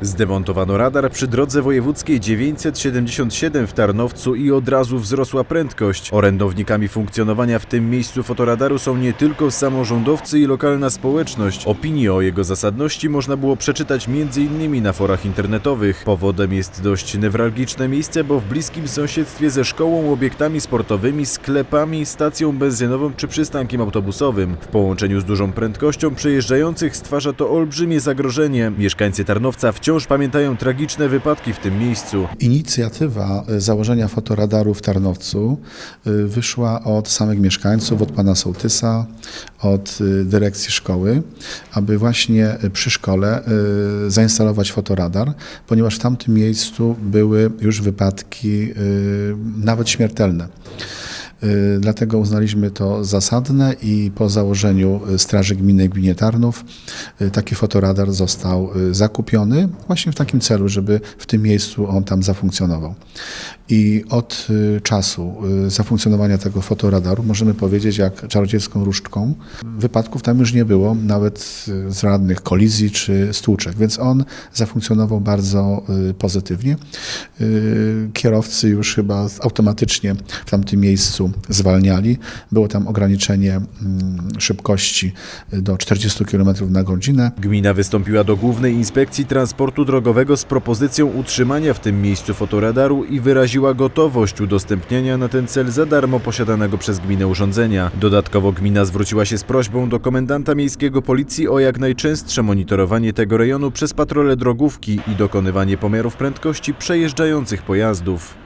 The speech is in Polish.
Zdemontowano radar przy drodze wojewódzkiej 977 w Tarnowcu i od razu wzrosła prędkość. Orędownikami funkcjonowania w tym miejscu fotoradaru są nie tylko samorządowcy i lokalna społeczność. Opinie o jego zasadności można było przeczytać m.in. na forach internetowych. Powodem jest dość newralgiczne miejsce, bo w bliskim sąsiedztwie ze szkołą, obiektami sportowymi, sklepami, stacją benzynową czy przystankiem autobusowym. W połączeniu z dużą prędkością przejeżdżających stwarza to olbrzymie zagrożenie. Mieszkańcy Tarnowca wciąż pamiętają tragiczne wypadki w tym miejscu. Inicjatywa y, założenia fotoradaru w Tarnowcu y, wyszła od samych mieszkańców, od pana sołtysa, od y, dyrekcji szkoły, aby właśnie przy szkole zainstalować fotoradar, ponieważ w tamtym miejscu były już wypadki nawet śmiertelne. Y, Dlatego uznaliśmy to zasadne i po założeniu y, Straży Gminnej w gminie Tarnów y, taki fotoradar został zakupiony właśnie w takim celu, żeby w tym miejscu on tam zafunkcjonował. I od czasu zafunkcjonowania tego fotoradaru możemy powiedzieć jak czarodziejską różdżką. Wypadków tam już nie było, nawet y, żadnych kolizji czy stłuczek, więc on zafunkcjonował bardzo pozytywnie. Kierowcy już chyba automatycznie w tamtym miejscu zwalniali. Było tam ograniczenie mm, szybkości do 40 km na godzinę. Gmina wystąpiła do Głównej Inspekcji Transportu Drogowego z propozycją utrzymania w tym miejscu fotoradaru i wyraziła gotowość udostępniania na ten cel za darmo posiadanego przez gminę urządzenia. Dodatkowo gmina zwróciła się z prośbą do komendanta miejskiego policji o jak najczęstsze monitorowanie tego rejonu przez patrole drogówki i dokonywanie pomiarów prędkości przejeżdżających pojazdów.